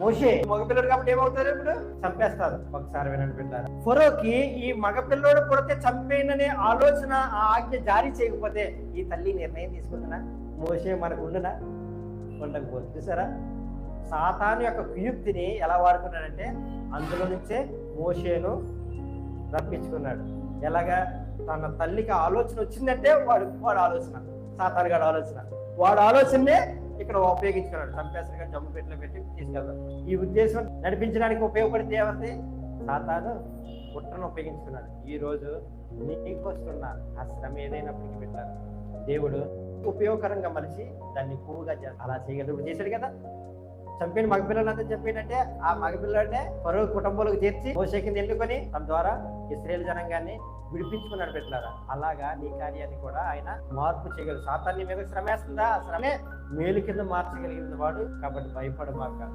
మోషే మగపిల్లడు కాబట్టి ఏమవుతారు ఇప్పుడు? చంపేస్తారు. ఒకసారి వినండి పిల్లలు ఫరోకి ఈ మగపిల్లడు కొడితే చంపేయననే ఆలోచన ఆ ఆజ్ఞ జారీ చేయకపోతే ఈ తల్లి నిర్ణయం తీసుకుంటున్నా మోషే మనకు ఉండనా ఉండకపోతే. చూసారా? సాతాను యొక్క కుయుక్తిని ఎలా వాడుకున్నాడంటే అందులో నుంచే మోషేను రప్పించుకున్నాడు. ఎలాగా? తన తల్లికి ఆలోచన వచ్చిందంటే వాడు వాడు ఆలోచన. సాతాను గాడు ఆలోచన. వాడు ఆలోచననే ఇక్కడ ఉపయోగించుకున్నాడు. చంపేసరిగా జమ్ము పెట్టిలో పెట్టి తీసుకెళ్తాడు. ఈ ఉద్దేశం నడిపించడానికి ఉపయోగపడితే ఏమంటే సాతాను కుట్రను ఉపయోగించుకున్నాడు. ఈ రోజు నీకు వస్తున్న ఆ శ్రమ ఏదైనప్పటికీ పెట్టారు దేవుడు ఉపయోగకరంగా మలిచి దాన్ని ఎక్కువగా అలా చేయగలరు చేశాడు కదా. చంపిన మగపిల్లలంతా చంపినట్టే ఆ మగపిల్లడే పరువు కుటుంబాలకు చేర్చి మోసే కింద ఎన్నుకొని తన ద్వారా ఇస్రాయేల్ జనాంగాన్ని విడిపించుకున్నాడు పెట్టారా అలాగా నీ కార్యాన్ని కూడా ఆయన మార్పు చేయగలరు సాతాన్ని మీద శ్రమేస్తుందా ఆ శ్రమే మేలు కింద మార్చగలిగిన వాడు కాబట్టి భయపడమాక.